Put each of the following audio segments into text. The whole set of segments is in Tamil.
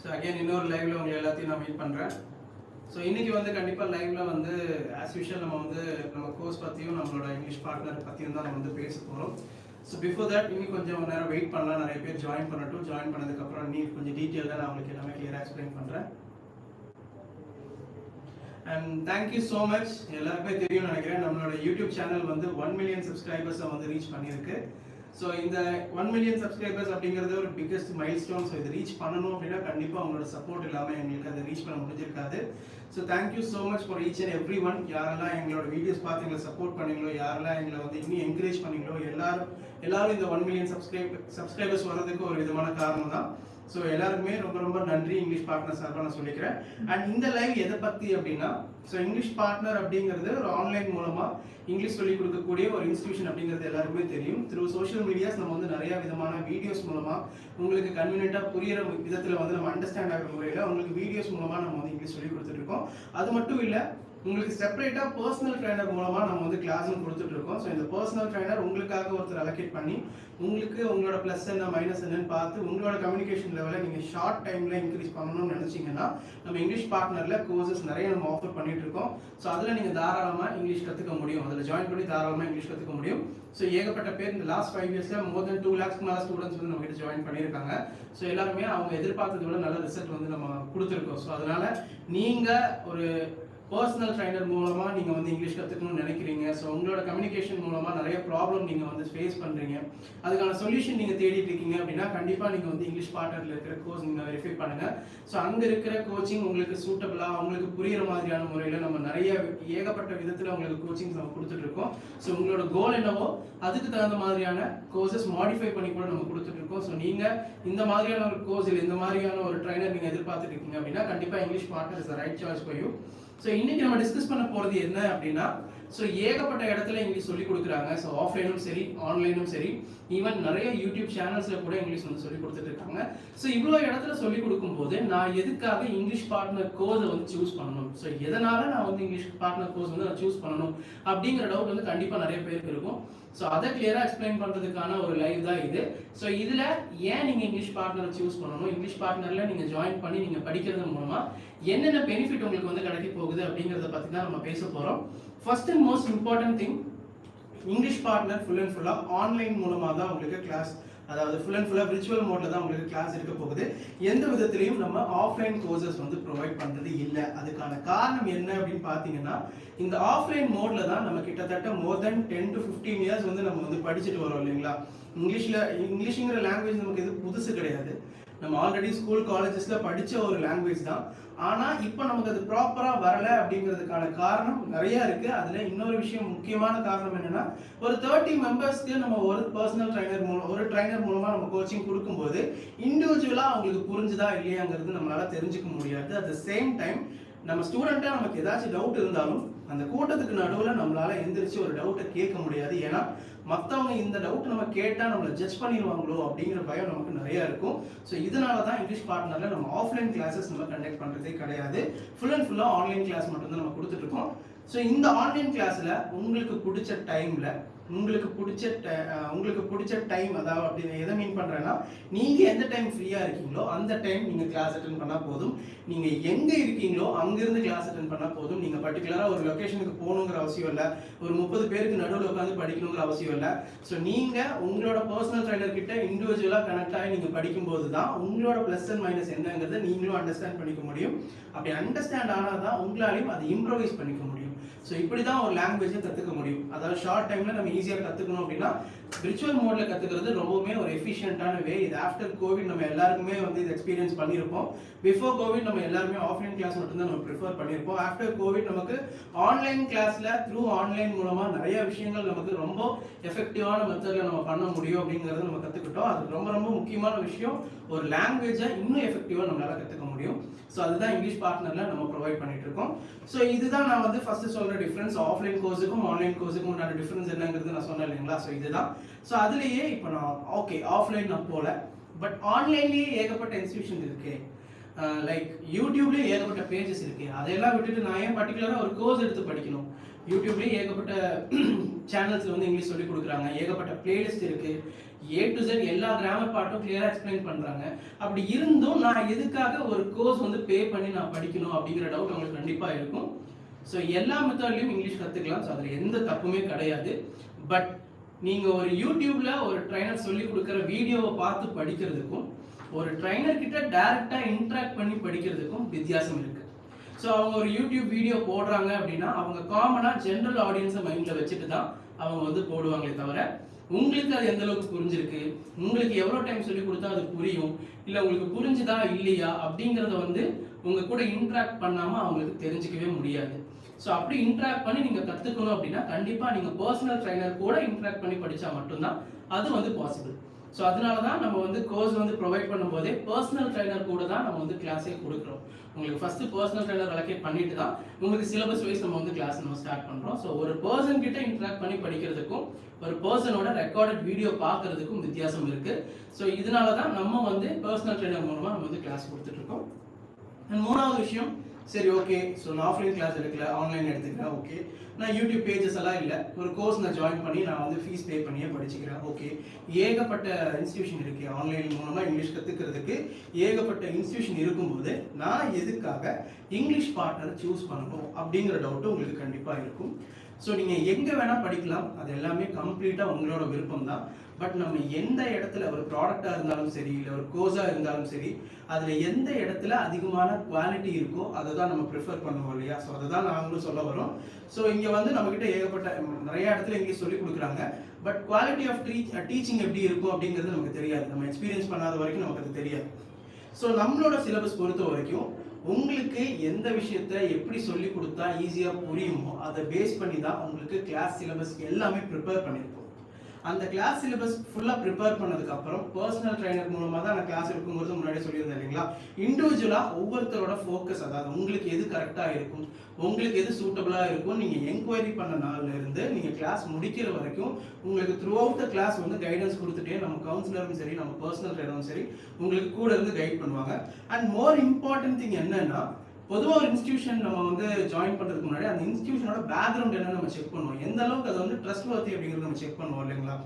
ஸோ அகைன் இன்னொரு லைவ்ல உங்களை எல்லாத்தையும் நான் மீட் பண்ணுறேன் ஸோ இன்னைக்கு வந்து கண்டிப்பாக லைவ்ல வந்து ஆஸ் யூஷுவல் நம்ம வந்து நம்ம கோர்ஸ் பற்றியும் நம்மளோட இங்கிலீஷ் பார்ட்னர் பற்றியும் தான் நம்ம வந்து பேச போகிறோம் ஸோ பிஃபோர் தட் இன்னும் கொஞ்சம் நேரம் வெயிட் பண்ணலாம். நிறைய பேர் ஜாயின் பண்ணட்டும். ஜாயின் பண்ணதுக்கப்புறம் நீ கொஞ்சம் டீட்டெயிலாக நான் உங்களுக்கு எல்லாமே கிளியராக எக்ஸ்பிளைன் பண்ணுறேன் அண்ட் தேங்க்யூ ஸோ மச் எல்லாருக்குமே தெரியும்னு நினைக்கிறேன். நம்மளோட யூடியூப் சேனல் வந்து ஒன் மில்லியன் சப்ஸ்கிரைபர்ஸை வந்து ரீச் பண்ணியிருக்கு. ஸோ இந்த ஒன் மில்லியன் சப்ஸ்கிரைபர்ஸ் அப்படிங்கிறது ஒரு பிக்கஸ்ட் மைல் ஸ்டோன் ஸோ இதை ரீச் பண்ணணும் அப்படின்னா கண்டிப்பாக அவங்களோட சப்போர்ட் இல்லாமல் எங்களுக்கு அதை ரீச் பண்ண முடிஞ்சிருக்காது. So thank you so much for reach and every one யாரெல்லாம் எங்களோட வீடியோஸ் பார்த்து எங்களை சப்போர்ட் பண்ணீங்களோ யாரெல்லாம் எங்களை வந்து இன்னும் என்கரேஜ் பண்ணீங்களோ எல்லாரும் எல்லாரும் இந்த ஒன் மில்லியன் சப்ஸ்கிரைப் சப்ஸ்கிரைபர்ஸ் வர்றதுக்கு ஒரு விதமான காரணம் தான் ஸோ எல்லாருக்குமே ரொம்ப ரொம்ப நன்றி இங்கிலீஷ் பார்ட்னர் சார்பாக நான் சொல்லிக்கிறேன். அண்ட் இந்த லைவ் எதை பற்றி அப்படின்னா ஸோ இங்கிலீஷ் பார்ட்னர் அப்படிங்கிறது ஒரு ஆன்லைன் மூலமாக இங்கிலீஷ் சொல்லிக் கொடுக்கக்கூடிய ஒரு இன்ஸ்டியூஷன் அப்படிங்கிறது எல்லாருக்குமே தெரியும். த்ரூ சோஷியல் மீடியாஸ் நம்ம வந்து நிறைய விதமான வீடியோஸ் மூலமாக உங்களுக்கு கன்வீனியண்ட்டாக புரியிற விதத்தில் வந்து நம்ம அண்டர்ஸ்டாண்ட் ஆகிற முறையில் உங்களுக்கு வீடியோஸ் மூலமாக நம்ம வந்து இங்கிலீஷ் சொல்லிக் கொடுத்துருக்கோம் அது மட்டும் இல்லை உங்களுக்கு செப்பரேட்டாக பர்சனல் ட்ரைனர் மூலமாக நம்ம வந்து கிளாஸும் கொடுத்துட்ருக்கோம் ஸோ இந்த பர்சனல் ட்ரைனர் உங்களுக்காக ஒருத்தர் அலோகேட் பண்ணி உங்களுக்கு உங்களோட ப்ளஸ் என்ன மைனஸ் என்னன்னு பார்த்து உங்களோட கம்யூனிகேஷன் லெவலை நீங்கள் ஷார்ட் டைமில் இன்க்ரீஸ் பண்ணணும்னு நினச்சிங்கன்னா நம்ம இங்கிலீஷ் பார்ட்னரில் கோர்சஸ் நிறைய நம்ம ஆஃபர் பண்ணிட்டு இருக்கோம். ஸோ அதில் நீங்கள் தாராளமாக இங்கிலீஷ் கற்றுக்க முடியும். அதில் ஜாயின் பண்ணி தாராளமாக இங்கிலீஷ் கற்றுக்க முடியும். ஸோ ஏகப்பட்ட பேர் இந்த லாஸ்ட் ஃபைவ் இயர்ஸில் மோர் தென் டூ லேக்ஸ்க்கு மேலே ஸ்டூடெண்ட்ஸ் வந்து நம்மகிட்ட ஜாயின் பண்ணியிருக்காங்க. ஸோ எல்லாருமே அவங்க எதிர்பார்த்ததை விட நல்ல ரிசல்ட் வந்து நம்ம கொடுத்துருக்கோம். ஸோ அதனால் நீங்கள் ஒரு பர்சனல் ட்ரைனர் மூலமாக நீங்கள் வந்து இங்கிலீஷ் கற்றுக்கணும்னு நினைக்கிறீங்க. ஸோ உங்களோட கம்யூனிகேஷன் மூலமாக நிறைய ப்ராப்ளம் நீங்கள் வந்து ஃபேஸ் பண்ணுறீங்க அதுக்கான சொல்யூஷன் நீங்கள் தேடிட்டு இருக்கீங்க அப்படின்னா கண்டிப்பாக நீங்கள் வந்து இங்கிலீஷ் பாட்டரில் இருக்கிற கோர்ஸ் நீங்கள் வெரிஃபை பண்ணுங்கள் ஸோ அங்கே இருக்கிற கோச்சிங் உங்களுக்கு சூட்டபிளாக உங்களுக்கு புரிகிற மாதிரியான முறையில் நம்ம நிறைய ஏகப்பட்ட விதத்தில் உங்களுக்கு கோச்சிங்ஸ் நம்ம கொடுத்துட்ருக்கோம் ஸோ உங்களோட கோல் என்னவோ அதுக்கு தகுந்த மாதிரியான கோர்சஸ் மாடிஃபை பண்ணி கூட நம்ம கொடுத்துட்ருக்கோம் ஸோ நீங்கள் இந்த மாதிரியான ஒரு கோர்ஸ் இல்லை இந்த மாதிரியான ஒரு ட்ரைனர் நீங்கள் எதிர்பார்த்துட்டு இருக்கீங்க அப்படின்னா கண்டிப்பாக English Partner is right choice for you so இன்னைக்கு நம்ம டிஸ்கஸ் பண்ண போகிறது என்ன அப்படின்னா ஸோ ஏகப்பட்ட இடத்துல இங்கிலீஷ் சொல்லி கொடுக்குறாங்க. ஸோ ஆஃப்லைனும் சரி ஆன்லைனும் சரி. ஈவன் நிறைய யூடியூப் சேனல்ஸில் கூட இங்கிலீஷ் வந்து சொல்லி கொடுத்துட்டு இருக்காங்க. ஸோ இவ்வளோ இடத்துல சொல்லி கொடுக்கும்போது நான் எதுக்காக இங்கிலீஷ் பார்ட்னர் கோர்ஸை வந்து சூஸ் பண்ணணும்? ஸோ எதனால நான் வந்து இங்கிலீஷ் பார்ட்னர் கோர்ஸ் வந்து நான் சூஸ் பண்ணணும்? அப்படிங்கிற டவுட் வந்து கண்டிப்பாக நிறைய பேருக்கு இருக்கும். ஸோ அதை கிளியராக எக்ஸ்பிளைன் பண்ணுறதுக்கான ஒரு லைவ் தான் இது. ஸோ இதில் ஏன் நீங்கள் இங்கிலீஷ் பார்ட்னரை சூஸ் பண்ணணும்? இங்கிலீஷ் பார்ட்னரில் நீங்கள் ஜாயின் பண்ணி நீங்கள் படிக்கிறது மூலமாக என்னென்ன பெனிஃபிட் உங்களுக்கு வந்து கிடைக்க போகுது அப்படிங்கிறத பற்றி தான் நம்ம பேச போகிறோம் first and most important thing English Partner full and ஃபுல்லாக ஆன்லைன் மூலமாக தான் உங்களுக்கு கிளாஸ் அதாவது ஃபுல் அண்ட் ஃபுல்லாக விர்ச்சுவல் மோடில் தான் உங்களுக்கு கிளாஸ் இருக்க போகுது. எந்த விதத்துலையும் நம்ம ஆஃப்லைன் கோர்சஸ் வந்து ப்ரொவைட் பண்ணுறது இல்லை. அதுக்கான காரணம் என்ன அப்படின்னு பார்த்தீங்கன்னா இந்த ஆஃப்லைன் மோடில் தான் நம்ம கிட்டத்தட்ட more than ten to fifteen years வந்து நம்ம வந்து படிச்சுட்டு வரோம் இல்லைங்களா? இங்கிலீஷில் இங்கிலீஷுங்கிற லாங்குவேஜ் நமக்கு எது புதுசு கிடையாது. நம்ம ஆல்ரெடி ஸ்கூல் காலேஜஸில் படித்த ஒரு லாங்குவேஜ் தான். ஆனால் இப்போ நமக்கு அது ப்ராப்பராக வரலை அப்படிங்கிறதுக்கான காரணம் நிறைய இருக்குது அதில் இன்னொரு விஷயம் முக்கியமான காரணம் என்னென்னா ஒரு தேர்ட்டி மெம்பர்ஸ்க்கு நம்ம ஒரு பர்சனல் ட்ரைனர் மூலம் ஒரு ட்ரைனர் மூலமாக நம்ம கோச்சிங் கொடுக்கும்போது இண்டிவிஜுவலாக அவங்களுக்கு புரிஞ்சுதா இல்லையாங்கிறது நம்மளால் தெரிஞ்சுக்க முடியாது. அட் த சேம் டைம் நம்ம ஸ்டூடெண்ட்டாக நமக்கு ஏதாச்சும் டவுட் இருந்தாலும் அந்த கூட்டத்துக்கு நடுவில் நம்மளால எந்திரிச்சு ஒரு டவுட்டை கேட்க முடியாது. ஏன்னா மற்றவங்க இந்த டவுட் நம்ம கேட்டால் நம்மளை ஜட்ஜ் பண்ணிடுவாங்களோ அப்படிங்கிற பயம் நமக்கு நிறையா இருக்கும். ஸோ இதனால தான் இங்கிலீஷ் பார்ட்னரில் நம்ம ஆஃப்லைன் கிளாஸஸ் நம்ம கண்டக்ட் பண்ணுறதே கிடையாது. ஃபுல் அண்ட் ஃபுல்லாக ஆன்லைன் கிளாஸ் மட்டும்தான் நம்ம கொடுத்துட்ருக்கோம் ஸோ இந்த ஆன்லைன் கிளாஸில் உங்களுக்கு பிடிச்ச டைமில் உங்களுக்கு பிடிச்ச உங்களுக்கு பிடிச்ச டைம் அதாவது அப்படின்னு எதை மீன் பண்ணுறேன்னா நீங்கள் எந்த டைம் ஃப்ரீயாக இருக்கீங்களோ அந்த டைம் நீங்கள் கிளாஸ் அட்டன் பண்ணால் போதும். நீங்கள் எங்கே இருக்கீங்களோ அங்கேருந்து கிளாஸ் அட்டன் பண்ணால் போதும். நீங்கள் பர்டிகுலராக ஒரு லொக்கேஷனுக்கு போகணுங்கிற அவசியம் இல்லை. ஒரு முப்பது பேருக்கு நடுவில் உட்காந்து படிக்கணுங்கிற அவசியம் இல்லை. ஸோ நீங்கள் உங்களோட பர்சனல் ட்ரைனர் கிட்ட இண்டிவிஜுவலாக கனெக்ட் ஆகி நீங்கள் படிக்கும்போது தான் உங்களோட ப்ளஸ் அண்ட் மைனஸ் என்னங்கிறத நீங்களும் அண்டர்ஸ்டாண்ட் பண்ணிக்க முடியும். அப்படி அண்டர்ஸ்டாண்ட் ஆனால் தான் உங்களாலையும் அதை இம்ப்ரோவைஸ் பண்ணிக்க முடியும். ஸோ இப்படி தான் ஒரு லாங்குவேஜை கற்றுக்க முடியும். அதாவது ஷார்ட் டைமில் நம்ம ஈஸியாக கற்றுக்கணும் அப்படின்னா விர்ச்சுவல் மோடில் கற்றுக்கிறது ரொம்பவுமே ஒரு எஃபிஷியண்டான வே இது ஆஃப்டர் கோவிட் நம்ம எல்லாருக்குமே வந்து இது எக்ஸ்பீரியன்ஸ் பண்ணியிருப்போம். பிஃபோர் கோவிட் நம்ம எல்லாருமே ஆஃப்லைன் கிளாஸ் மட்டும்தான் நம்ம ப்ரிஃபர் பண்ணியிருப்போம். ஆஃப்டர் கோவிட் நமக்கு ஆன்லைன் கிளாஸில் த்ரூ ஆன்லைன் மூலமாக நிறைய விஷயங்கள் நமக்கு ரொம்ப எஃபெக்டிவான மெத்தடில் நம்ம பண்ண முடியும் அப்படிங்கிறத நம்ம கற்றுக்கிட்டோம் அது ரொம்ப ரொம்ப முக்கியமான விஷயம். ஒரு லாங்குவேஜை இன்னும் எஃபெக்டிவாக நம்மளால் கற்றுக்க முடியும். ஸோ அதுதான் இங்கிலீஷ் பார்ட்னரில் நம்ம ப்ரொவைட் பண்ணிட்டு இருக்கோம் ஸோ இதுதான் நான் வந்து ஃபர்ஸ்ட் சொல்கிற டிஃப்ரென்ஸ் ஆஃப்லைன் கோர்ஸுக்கும் ஆன்லைன் கோர்ஸுக்கும் உண்டான டிஃப்ரென்ஸ் என்னங்கிறது நான் சொன்னேன் இல்லைங்களா? ஸோ இதுதான். ஸோ அதுலேயே இப்போ நான் ஓகே ஆஃப்லைன் நான் போகல பட் ஆன்லைன்லேயே ஏகப்பட்ட இன்ஸ்டியூஷன் இருக்கு. லைக் யூடியூப்லேயே ஏகப்பட்ட பேஜஸ் இருக்கு. அதையெல்லாம் விட்டுட்டு நான் ஏன் பர்டிகுலராக ஒரு கோர்ஸ் எடுத்து படிக்கணும்? யூடியூப்லேயே ஏகப்பட்ட சேனல்ஸில் வந்து இங்கிலீஷ் சொல்லி கொடுக்குறாங்க. ஏகப்பட்ட பிளேலிஸ்ட் இருக்குது ஏ டு ஜெட் எல்லா கிராமர் பார்ட்டும் கிளியராக எக்ஸ்பிளைன் பண்ணுறாங்க அப்படி இருந்தும் நான் எதுக்காக ஒரு கோர்ஸ் வந்து பே பண்ணி நான் படிக்கணும் அப்படிங்கிற டவுட் அவங்களுக்கு கண்டிப்பாக இருக்கும். ஸோ எல்லா மெத்தட்லையும் இங்கிலீஷ் கற்றுக்கலாம் ஸோ அதில் எந்த தப்புமே கிடையாது. பட் நீங்கள் ஒரு யூடியூப்ல ஒரு ட்ரைனர் சொல்லி கொடுக்குற வீடியோவை பார்த்து படிக்கிறதுக்கும் ஒரு ட்ரைனர் கிட்ட டேரெக்டாக இன்ட்ராக்ட் பண்ணி படிக்கிறதுக்கும் வித்தியாசம் இருக்கு. ஸோ அவங்க ஒரு யூடியூப் வீடியோ போடுறாங்க அப்படின்னா அவங்க காமனாக ஜென்ரல் ஆடியன்ஸை மைண்டில் வச்சுட்டு தான் அவங்க வந்து போடுவாங்களே தவிர உங்களுக்கு அது எந்த அளவுக்கு புரிஞ்சிருக்கு? உங்களுக்கு எவ்வளோ டைம் சொல்லி கொடுத்தா அது புரியும்? இல்லை உங்களுக்கு புரிஞ்சுதா இல்லையா? அப்படிங்கிறத வந்து உங்கள் கூட இன்ட்ராக்ட் பண்ணாமல் அவங்களுக்கு தெரிஞ்சுக்கவே முடியாது. ஸோ அப்படி இன்ட்ராக்ட் பண்ணி நீங்கள் கற்றுக்கணும் அப்படின்னா கண்டிப்பாக நீங்கள் பர்சனல் ட்ரைனர் கூட இன்ட்ராக்ட் பண்ணி படித்தா மட்டும்தான் அது வந்து பாசிபிள் ஸோ அதனால தான் நம்ம வந்து கோர்ஸ் வந்து ப்ரொவைட் பண்ணும்போதே பர்சனல் ட்ரைனர் கூட தான் நம்ம வந்து கிளாஸே கொடுக்குறோம். உங்களுக்கு ஃபஸ்ட்டு பர்சனல் ட்ரைனர் அலோகேட் பண்ணிட்டு தான் உங்களுக்கு சிலபஸ் வைஸ் நம்ம வந்து கிளாஸ் நம்ம ஸ்டார்ட் பண்ணுறோம் ஸோ ஒரு பர்சன் கிட்ட இன்ட்ராக்ட் பண்ணி படிக்கிறதுக்கும் ஒரு பர்சனோட ரெக்கார்டட் வீடியோ பார்க்கறதுக்கும் வித்தியாசம் இருக்குது ஸோ இதனால தான் நம்ம வந்து பர்சனல் ட்ரைனர் மூலமாக நம்ம வந்து கிளாஸ் கொடுத்துட்ருக்கோம் அண்ட் மூணாவது விஷயம் சரி ஓகே ஸோ நான் ஆஃப்லைன் கிளாஸ் எடுக்கல ஆன்லைன் எடுத்துக்கிறேன் ஓகே நான் யூடியூப் பேஜஸ் எல்லாம் இல்லை. ஒரு கோர்ஸ் நான் ஜாயின் பண்ணி நான் வந்து ஃபீஸ் பே பண்ணியே படிச்சுக்கிறேன் ஓகே ஏகப்பட்ட இன்ஸ்டியூஷன் இருக்கு. ஆன்லைன் மூலமாக இங்கிலீஷ் கற்றுக்கிறதுக்கு ஏகப்பட்ட இன்ஸ்டியூஷன் இருக்கும்போது நான் எதுக்காக இங்கிலீஷ் பார்ட்னர் சூஸ் பண்ணணும் அப்படிங்கிற டவுட்டு உங்களுக்கு கண்டிப்பாக இருக்கும். ஸோ நீங்கள் எங்கே வேணால் படிக்கலாம். அது எல்லாமே கம்ப்ளீட்டாக உங்களோட விருப்பம் தான் பட் நம்ம எந்த இடத்துல ஒரு ப்ராடக்டாக இருந்தாலும் சரி இல்லை ஒரு கோர்ஸாக இருந்தாலும் சரி அதில் எந்த இடத்துல அதிகமான குவாலிட்டி இருக்கோ அதை தான் நம்ம ப்ரிஃபர் பண்ணுவோம் இல்லையா? ஸோ அதை தான் நாங்களும் சொல்ல வரோம். ஸோ இங்கே வந்து நம்மக்கிட்ட ஏகப்பட்ட நிறைய இடத்துல இங்கே சொல்லி கொடுக்குறாங்க. But quality of teach teaching எப்படி இருக்கும் அப்படிங்கிறது நமக்கு தெரியாது. நம்ம எக்ஸ்பீரியன்ஸ் பண்ணாத வரைக்கும் நமக்கு அது தெரியாது. ஸோ நம்மளோட சிலபஸ் பொறுத்த வரைக்கும் உங்களுக்கு எந்த விஷயத்த எப்படி சொல்லி கொடுத்தா ஈஸியாக புரியுமோ அதை பேஸ் பண்ணி தான் உங்களுக்கு கிளாஸ் சிலபஸ் எல்லாமே ப்ரிப்பேர் பண்ணியிருக்கோம். அந்த கிளாஸ் சிலபஸ் ஃபுல்லாக ப்ரிப்பேர் பண்ணதுக்கு அப்புறம் பர்சனல் ட்ரைனர் மூலமாக தான் நான் கிளாஸ் எடுக்கும்போது முன்னாடி சொல்லியிருந்தேன் இல்லைங்களா? இண்டிவிஜுவலாக ஒவ்வொருத்தரோட ஃபோக்கஸ் அதாவது உங்களுக்கு எது கரெக்டாக இருக்கும் உங்களுக்கு எது சூட்டபிளாக இருக்கும் நீங்கள் என்கொயரி பண்ண நாள்ல இருந்து நீங்கள் கிளாஸ் முடிக்கிற வரைக்கும் உங்களுக்கு த்ரூ அவுட் த கிளாஸ் வந்து கைடன்ஸ் கொடுத்துட்டே நம்ம கவுன்சிலரும் சரி நம்ம பர்சனல் ட்ரைனரும் சரி உங்களுக்கு கூட இருந்து கைட் பண்ணுவாங்க. அண்ட் மோர் இம்பார்ட்டன்ட் திங் என்னன்னா பொதுவாக ஒரு இன்ஸ்டியூஷன் நம்ம வந்து ஜாயின் பண்ணுறதுக்கு முன்னாடி அந்த இன்ஸ்டியூஷனோட பேக்ரவுண்ட் என்ன நம்ம செக் பண்ணுவோம். எந்த அளவுக்கு அது வந்து ட்ரஸ்ட் வர்த்தி அப்படிங்கிறது நம்ம செக் பண்ணுவோம் இல்லைங்களா?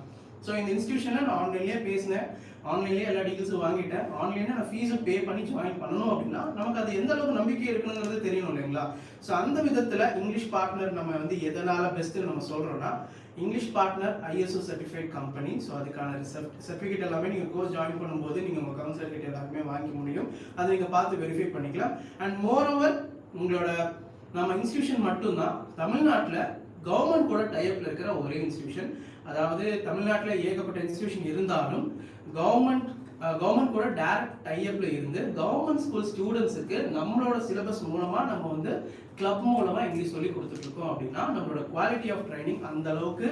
ஸோ இந்த இன்ஸ்டியூஷனில் நான் ஆன்லைன்லேயே பேசினேன். ஆன்லைன்லேயே எல்லா டீட்டெயில்ஸும் வாங்கிட்டேன். ஆன்லைனில் நான் ஃபீஸும் பே பண்ணி ஜாயின் பண்ணணும் அப்படின்னா நமக்கு அது எந்த அளவுக்கு நம்பிக்கை இருக்கணுங்கிறது தெரியணும் இல்லைங்களா? ஸோ அந்த விதத்தில் இங்கிலீஷ் பார்ட்னர் நம்ம வந்து எதனால் பெஸ்ட்டுன்னு நம்ம சொல்கிறோம்னா English Partner ISO certified company so அதுக்கான சர்டிஃபிகேட் எல்லாமே நீங்கள் கோர்ஸ் ஜாயின் பண்ணும்போது நீங்கள் உங்கள் கவுன்சிலர் கிட்ட எல்லாருமே வாங்கிக்க முடியும். அதை நீங்கள் பார்த்து வெரிஃபை பண்ணிக்கலாம். அண்ட் மோர் ஓவர் உங்களோட நம்ம இன்ஸ்டியூஷன் மட்டும்தான் தமிழ்நாட்டில் கவர்மெண்ட் கூட டைப்பில் இருக்கிற ஒரே இன்ஸ்டியூஷன் அதாவது தமிழ்நாட்டில் ஏகப்பட்ட இன்ஸ்டியூஷன் இருந்தாலும் கவர்மெண்ட் கவர்மெண்ட் கூட டேரக்ட் டைப்ல இருந்து கவர்மெண்ட் ஸ்கூல் ஸ்டூடெண்ட்ஸுக்கு நம்மளோட சிலபஸ் மூலமாக நம்ம வந்து கிளப் மூலமாக இங்கிலீஷ் சொல்லி கொடுத்துட்ருக்கோம் அப்படின்னா நம்மளோட குவாலிட்டி ஆஃப் ட்ரைனிங் அந்த அளவுக்கு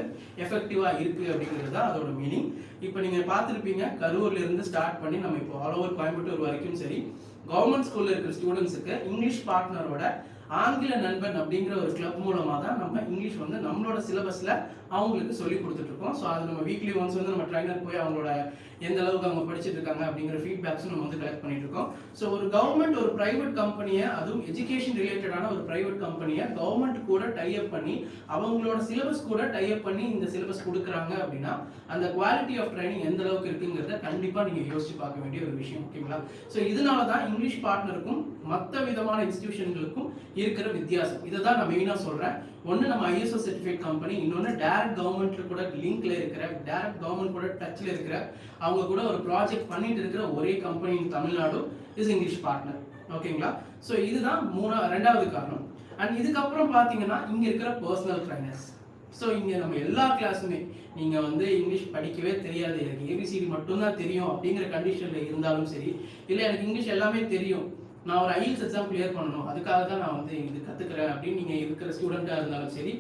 இருக்குது அப்படிங்கிறது தான் அதோட மீனிங் இப்போ நீங்கள் பார்த்துருப்பீங்க கரூர்லேருந்து ஸ்டார்ட் பண்ணி நம்ம இப்போ ஆல் ஓவர் கோயம்புத்தூர் வரைக்கும் சரி கவர்மெண்ட் ஸ்கூலில் இருக்கிற ஸ்டூடெண்ட்ஸுக்கு இங்கிலீஷ் பார்ட்னரோட ஆங்கில நண்பன் அப்படிங்கிற ஒரு கிளப் மூலமாக தான் நம்ம இங்கிலீஷ் வந்து நம்மளோட சிலபஸ்ல அவங்களுக்கு சொல்லி கொடுத்துட்ருக்கோம். ஸோ அது நம்ம வீக்லி ஒன்ஸ் வந்து நம்ம ட்ரைனர் போய் அவங்களோட எந்த அளவுக்கு அவங்க படிச்சிட்டு இருக்காங்க அப்படிங்கிற ஃபீட்பேக்ஸும் நம்ம வந்து கலெக்ட் பண்ணிட்டு இருக்கோம் ஸோ ஒரு கவர்மெண்ட் ஒரு ப்ரைவேட் கம்பெனியை அதுவும் எஜுகேஷன் ரிலேட்டடான ஒரு ப்ரைவேட் கம்பெனியை கவர்மெண்ட் கூட டைப் பண்ணி அவங்களோட சிலபஸ் கூட டைப் பண்ணி இந்த சிலபஸ் கொடுக்குறாங்க அப்படின்னா அந்த குவாலிட்டி ஆஃப் ட்ரைனிங் எந்த அளவுக்கு இருக்குங்கிறத கண்டிப்பாக நீங்க யோசிச்சு பார்க்க வேண்டிய ஒரு விஷயம் ஓகேங்களா ஸோ இதனால தான் இங்கிலீஷ் பார்ட்னருக்கும் மற்ற விதமான இன்ஸ்டிடியூஷன்களுக்கும் இருக்கிற வித்தியாசம். இதை தான் நான் மெயினாக சொல்கிறேன் ஒன்று நம்ம ஐஎஸ்ஓ சர்டிஃபிகேட் கம்பெனி இன்னொன்று டேரக்ட் கவர்மெண்ட்டில் கூட லிங்க்ல இருக்கிற டேரக்ட் கவர்மெண்ட் கூட டச்சில் இருக்கிற அவங்க கூட ஒரு ப்ராஜெக்ட் பண்ணிட்டு இருக்கிற ஒரே company Tamil Nadu is English Partner ஓகேங்களா ஸோ இதுதான் மூணா ரெண்டாவது காரணம். அண்ட் இதுக்கப்புறம் பார்த்தீங்கன்னா இங்கே இருக்கிற பர்சனல் ட்ரைனர்ஸ் ஸோ இங்கே நம்ம எல்லா கிளாஸுமே நீங்கள் வந்து இங்கிலீஷ் படிக்கவே தெரியாது. எனக்கு ஏபிசிடி மட்டும்தான் தெரியும் அப்படிங்கிற கண்டிஷனில் இருந்தாலும் சரி இல்லை எனக்கு இங்கிலீஷ் எல்லாமே தெரியும். நான் ஒரு ஐஎல்ஸ் எக்ஸாம் கிளியர் பண்ணணும். அதுக்காக தான் நான் வந்து இது கற்றுக்கிறேன் அப்படின்னு நீங்கள் இருக்கிற ஸ்டூடெண்ட்டாக இருந்தாலும் சரி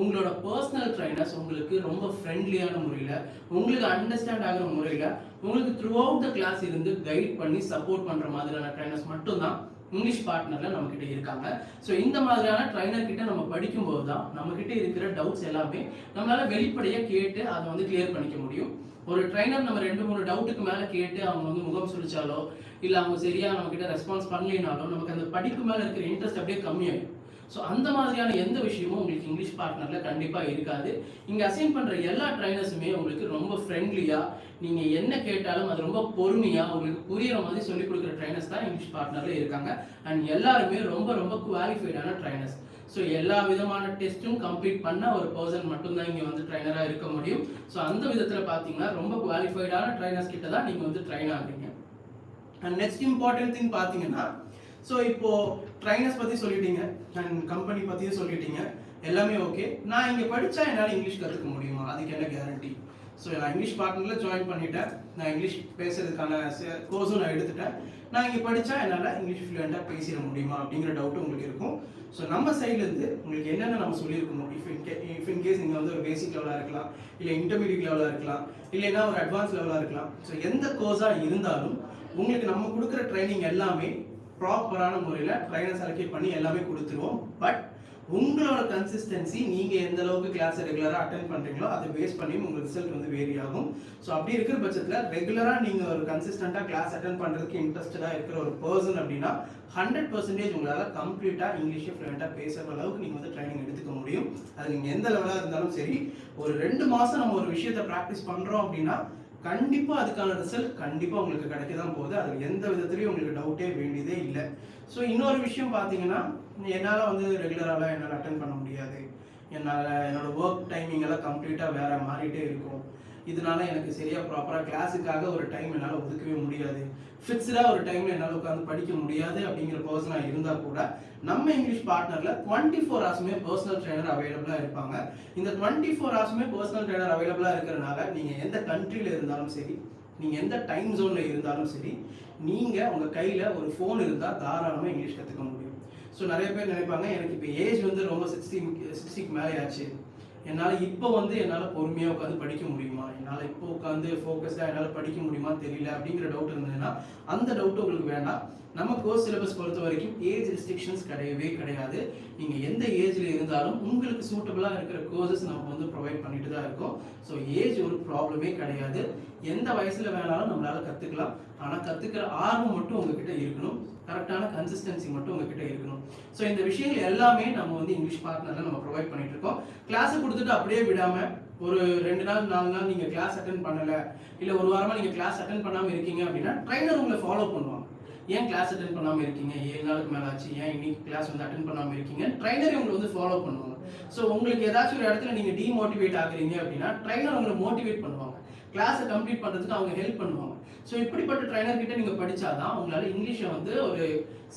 உங்களோட பர்சனல் ட்ரைனர்ஸ் உங்களுக்கு ரொம்ப ஃப்ரெண்ட்லியான முறையில் உங்களுக்கு அண்டர்ஸ்டாண்ட் ஆகிற முறையில் உங்களுக்கு த்ரூ அவுட் த கிளாஸ் இருந்து கைட் பண்ணி சப்போர்ட் பண்ணுற மாதிரியான ட்ரைனர்ஸ் மட்டும்தான் இங்கிலீஷ் பார்ட்னரில் நம்மக்கிட்ட இருக்காங்க. ஸோ இந்த மாதிரியான ட்ரைனர் கிட்ட நம்ம படிக்கும்போது தான் நம்மக்கிட்ட இருக்கிற டவுட்ஸ் எல்லாமே நம்மளால் வெளிப்படையாக கேட்டு அதை வந்து கிளியர் பண்ணிக்க முடியும். ஒரு ட்ரைனர் நம்ம ரெண்டு மூணு டவுட்டுக்கு மேலே கேட்டு அவங்க வந்து முகம் சுழிச்சாலோ இல்ல அவங்க சரியா நம்ம கிட்ட ரெஸ்பான்ஸ் பண்ணலைனாலும் நமக்கு அந்த படிப்பு மேல இருக்கிற இன்ட்ரெஸ்ட் அப்படியே கம்மியாயிடும். ஸோ அந்த மாதிரியான எந்த விஷயமும் உங்களுக்கு இங்கிலீஷ் பார்ட்னரில் கண்டிப்பாக இருக்காது. இங்கே அசைன் பண்ணுற எல்லா ட்ரைனர்ஸுமே உங்களுக்கு ரொம்ப ஃப்ரெண்ட்லியாக நீங்கள் என்ன கேட்டாலும் அது ரொம்ப பொறுமையாக உங்களுக்கு புரியிற மாதிரி சொல்லி கொடுக்குற ட்ரைனர்ஸ் தான் இங்கிலீஷ் பார்ட்னரில் இருக்காங்க. அண்ட் எல்லாருமே ரொம்ப ரொம்ப குவாலிஃபைடான ட்ரைனர்ஸ் ஸோ எல்லா விதமான டெஸ்ட்டும் கம்ப்ளீட் பண்ண ஒரு பர்சன் மட்டும்தான் இங்கே வந்து ட்ரைனராக இருக்க முடியும். ஸோ அந்த விதத்தில் பார்த்தீங்கன்னா ரொம்ப குவாலிஃபைடான ட்ரைனர்ஸ் கிட்ட தான் நீங்கள் வந்து ட்ரைன் ஆகுறீங்க. அண்ட் நெக்ஸ்ட் இம்பார்ட்டன்ட் திங் பார்த்தீங்கன்னா ஸோ இப்போது ட்ரைனர்ஸ் பற்றி சொல்லிட்டீங்க அண்ட் கம்பெனி பற்றியும் சொல்லிட்டீங்க எல்லாமே ஓகே நான் இங்கே படித்தா என்னால் இங்கிலீஷ் கற்றுக்க முடியுமா? அதுக்கு என்ன கேரண்டி ஸோ நான் இங்கிலீஷ் பார்ட்னரில் ஜாயின் பண்ணிட்டேன். நான் இங்கிலீஷ் பேசுறதுக்கான கோர்ஸும் நான் எடுத்துட்டேன். நான் இங்கே படித்தா என்னால் இங்கிலீஷ் ஃப்ளூயண்ட்டாக பேசிட முடியுமா? அப்படிங்கிற டவுட் உங்களுக்கு இருக்கும். ஸோ நம்ம சைட்லேருந்து உங்களுக்கு என்னென்ன நம்ம சொல்லியிருக்கணும்? இஃப் இன் கே இஃப் இன் கேஸ் நீங்கள் வந்து ஒரு பேசிக் லெவலாக இருக்கலாம் இல்லை இன்டர்மீடியட் லெவலாக இருக்கலாம் இல்லைன்னா ஒரு அட்வான்ஸ் லெவலாக இருக்கலாம். ஸோ எந்த கோர்ஸாக இருந்தாலும் உங்களுக்கு நம்ம கொடுக்குற ட்ரைனிங் எல்லாமே ப்ராப்பரான முறையில் ட்ரைனர் செலக்ட் பண்ணி எல்லாமே கொடுத்துருவோம். பட் உங்களோட கன்சிஸ்டன்சி நீங்கள் எந்த அளவுக்கு கிளாஸ் ரெகுலராக அட்டன் பண்ணுறீங்களோ அதை பேஸ் பண்ணி உங்கள் ரிசல்ட் வந்து வேரி ஆகும். ஸோ அப்படி இருக்கிற பட்சத்தில் ரெகுலராக நீங்கள் ஒரு கன்சிஸ்டண்ட்டாக கிளாஸ் அட்டன் பண்ணுறதுக்கு இன்ட்ரெஸ்டடாக இருக்கிற ஒரு பர்சன் அப்படின்னா ஹண்ட்ரட் பர்சன்டேஜ் உங்களால் கம்ப்ளீட்டாக இங்கிலீஷை ஃப்ளூயண்ட்டாக பேசுகிற அளவுக்கு நீங்கள் வந்து ட்ரைனிங் எடுத்துக்க முடியும். அது நீங்கள் எந்த லெவலாக இருந்தாலும் சரி ஒரு ரெண்டு மாதம் நம்ம ஒரு விஷயத்தை ப்ராக்டிஸ் பண்ணுறோம் அப்படின்னா கண்டிப்பாக அதுக்கான ரிசல்ட் கண்டிப்பாக உங்களுக்கு கிடைக்க தான் போகுது. அதில் எந்த விதத்துலையும் உங்களுக்கு டவுட்டே வேண்டியதே இல்லை. ஸோ இன்னொரு விஷயம் பார்த்தீங்கன்னா என்னால் வந்து ரெகுலராக என்னால் அட்டன் பண்ண முடியாது. என்னால் என்னோடய ஒர்க் டைமிங் எல்லாம் கம்ப்ளீட்டாக வேறு மாறிட்டே இருக்கும். இதனால எனக்கு சரியா ப்ராப்பராக கிளாஸுக்காக ஒரு டைம் என்னால் ஒதுக்கவே முடியாது. ஃபிக்ஸ்டாக ஒரு டைமில் என்னால் உட்காந்து படிக்க முடியாது அப்படிங்கிற பர்சனாக இருந்தால் கூட நம்ம இங்கிலீஷ் பார்ட்னரில் டுவெண்ட்டி ஃபோர் ஹவர்ஸுமே பர்சனல் ட்ரைனர் அவைலபிளாக இருப்பாங்க. இந்த டுவெண்ட்டி ஃபோர் ஹவர்ஸுமே பர்சனல் ட்ரைனர் அவைலபிளாக இருக்கிறனால நீங்கள் எந்த கண்ட்ரியில் இருந்தாலும் சரி நீங்கள் எந்த டைம் ஜோனில் இருந்தாலும் சரி நீங்கள் உங்கள் கையில் ஒரு ஃபோன் இருந்தால் தாராளமாக இங்கிலீஷ் கற்றுக்க முடியும். ஸோ நிறைய பேர் நினைப்பாங்க எனக்கு இப்போ ஏஜ் வந்து ரொம்ப சிக்ஸ்டி சிக்ஸ்டிக்கு மேலே ஆச்சு என்னால் இப்போ வந்து என்னால் பொறுமையாக உட்காந்து படிக்க முடியுமா? என்னால் இப்போ உட்காந்து ஃபோக்கஸாக என்னால் படிக்க முடியுமா தெரியல அப்படிங்கிற டவுட் இருந்ததுன்னா அந்த டவுட் உங்களுக்கு வேண்டாம். நம்ம கோர்ஸ் சிலபஸ் பொறுத்த வரைக்கும் ஏஜ் ரெஸ்ட்ரிக்ஷன்ஸ் கிடையவே கிடையாது. நீங்கள் எந்த ஏஜில் இருந்தாலும் உங்களுக்கு சூட்டபுளாக இருக்கிற கோர்சஸ் நம்ம வந்து ப்ரொவைட் பண்ணிட்டு தான் இருக்கோம். ஸோ ஏஜ் ஒரு ப்ராப்ளமே கிடையாது. எந்த வயசில் வேணாலும் நம்மளால் கற்றுக்கலாம் ஆனால் கற்றுக்கிற ஆர்வம் மட்டும் உங்ககிட்ட இருக்கணும். கரெக்டான கன்சிஸ்டன்சி மட்டும் உங்ககிட்ட இருக்கணும். ஸோ இந்த விஷயங்கள் எல்லாமே நம்ம வந்து இங்கிலீஷ் பார்ட்னரில் நம்ம ப்ரொவைட் பண்ணிட்டு இருக்கோம். கிளாஸை கொடுத்துட்டு அப்படியே விடாமல் ஒரு ரெண்டு நாள் நாலு நாள் நீங்கள் கிளாஸ் அட்டன் பண்ணலை இல்லை ஒரு வாரமாக நீங்கள் கிளாஸ் அட்டன் பண்ணாமல் இருக்கீங்க அப்படின்னா ட்ரைனர் உங்களை ஃபாலோ பண்ணுவாங்க. ஏன் கிளாஸ் அட்டன் பண்ணாமல் இருக்கீங்க? ஏழு நாளுக்கு மேலே ஆச்சு. ஏன் இன்னைக்கு கிளாஸ் வந்து அட்டன் பண்ணாமல் இருக்கீங்க ட்ரைனர் உங்களை வந்து ஃபாலோ பண்ணுவாங்க. ஸோ உங்களுக்கு ஏதாச்சும் ஒரு இடத்துல நீங்கள் டிமோட்டிவேட் ஆகுறீங்க அப்படின்னா ட்ரைனர் உங்களை மோட்டிவேட் பண்ணுவாங்க. கிளாஸை கம்ப்ளீட் பண்ணுறதுக்கு அவங்க ஹெல்ப் பண்ணுவாங்க. ஸோ இப்படிப்பட்ட ட்ரைனர் கிட்ட நீங்கள் படித்தாதான் உங்களால் இங்கிலீஷை வந்து ஒரு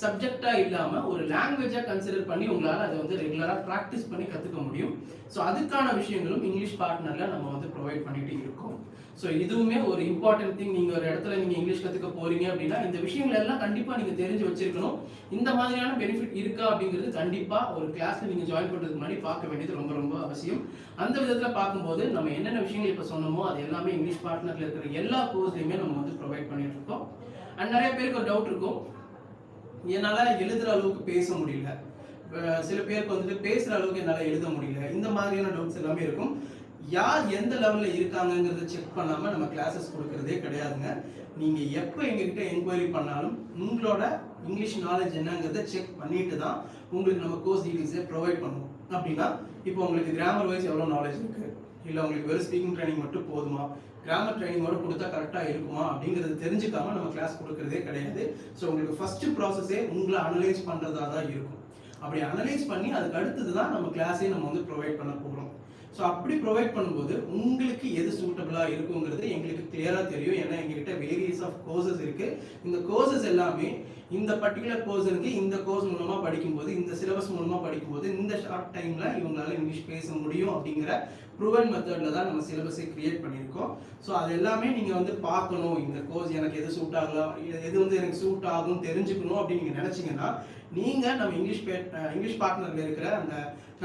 சப்ஜெக்டாக இல்லாமல் ஒரு லாங்குவேஜாக கன்சிடர் பண்ணி உங்களால் அதை வந்து ரெகுலராக ப்ராக்டிஸ் பண்ணி கற்றுக்க முடியும். ஸோ அதுக்கான விஷயங்களும் இங்கிலீஷ் பார்ட்னரில் நம்ம வந்து ப்ரொவைட் பண்ணிட்டு இருக்கோம். ஸோ இதுவுமே ஒரு இம்பார்ட்டன்ட் திங் நீங்கள் ஒரு இடத்துல நீங்கள் இங்கிலீஷ் கற்றுக்க போகிறீங்க அப்படின்னா இந்த விஷயங்கள் எல்லாம் கண்டிப்பாக நீங்கள் தெரிஞ்சு வச்சிருக்கணும். இந்த மாதிரியான பெனிஃபிட் இருக்கா அப்படிங்கிறது கண்டிப்பாக ஒரு கிளாஸில் நீங்கள் ஜாயின் பண்ணுறதுக்கு முன்னாடி பார்க்க வேண்டியது ரொம்ப ரொம்ப அவசியம். அந்த விதத்தில் பார்க்கும்போது நம்ம என்னென்ன விஷயங்கள் இப்போ சொன்னோமோ அது எல்லாமே இங்கிலீஷ் பார்ட்னரில் இருக்கிற எல்லா கோர்ஸ்லையுமே நம்ம வந்து ப்ரொவைட் பண்ணிட்டு இருக்கோம். அண்ட் நிறைய பேருக்கு ஒரு டவுட் இருக்கும். என்னால் எழுதுகிற அளவுக்கு பேச முடியல. சில பேருக்கு வந்துட்டு பேசுகிற அளவுக்கு என்னால் எழுத முடியல. இந்த மாதிரியான டவுட்ஸ் எல்லாமே இருக்கும். யார் எந்த லெவலில் இருக்காங்கங்கிறத செக் பண்ணாமல் நம்ம கிளாஸஸ் கொடுக்கறதே கிடையாதுங்க. நீங்கள் எப்போ எங்ககிட்ட என்கொயரி பண்ணாலும் உங்களோட இங்கிலீஷ் நாலேஜ் என்னங்கிறத செக் பண்ணிட்டு தான் உங்களுக்கு நம்ம கோர்ஸ் டீட்டெயில்ஸை ப்ரொவைட் பண்ணுவோம். அப்படின்னா இப்போ உங்களுக்கு கிராமர் வைஸ் எவ்வளோ நாலேஜ் இருக்குது இல்லை உங்களுக்கு வெறும் ஸ்பீக்கிங் ட்ரைனிங் மட்டும் போதுமா? கிராமர் ட்ரைனிங்கோட கொடுத்தா கரெக்டாக இருக்குமா? அப்படிங்கிறது தெரிஞ்சுக்காம நம்ம கிளாஸ் கொடுக்கறதே கிடையாது. ஸோ உங்களுக்கு ஃபஸ்ட்டு ப்ராசஸே உங்களை அனலைஸ் பண்ணுறதா தான் இருக்கும். அப்படி அனலைஸ் பண்ணி அதுக்கு அடுத்தது தான் நம்ம கிளாஸே நம்ம வந்து ப்ரொவைட் பண்ண போகிறோம் ஸோ அப்படி ப்ரொவைட் பண்ணும்போது உங்களுக்கு எது சூட்டபிளாக இருக்குங்கிறது எங்களுக்கு கிளியராக தெரியும். ஏன்னா எங்ககிட்ட வேரியஸ் ஆஃப் கோர்சஸ் இருக்கு. இந்த கோர்சஸ் எல்லாமே இந்த பர்டிகுலர் கோர்ஸனுக்கு இந்த கோர்ஸ் மூலமாக படிக்கும்போது இந்த சிலபஸ் மூலமாக படிக்கும்போது இந்த ஷார்ட் டைம்ல இவங்களால இங்கிலீஷ் பேச முடியும் அப்படிங்கிற ப்ரூவன் மெத்தடில் தான் நம்ம சிலபஸை கிரியேட் பண்ணியிருக்கோம். ஸோ அது எல்லாமே நீங்கள் வந்து பார்க்கணும். இந்த கோர்ஸ் எனக்கு எது சூட் ஆகலாம் எது வந்து எனக்கு சூட் ஆகும் தெரிஞ்சுக்கணும் அப்படின்னு நீங்கள் நினச்சிங்கன்னா நீங்கள் நம்ம இங்கிலீஷ் பே இங்கிலீஷ் பார்ட்னரில் இருக்கிற அந்த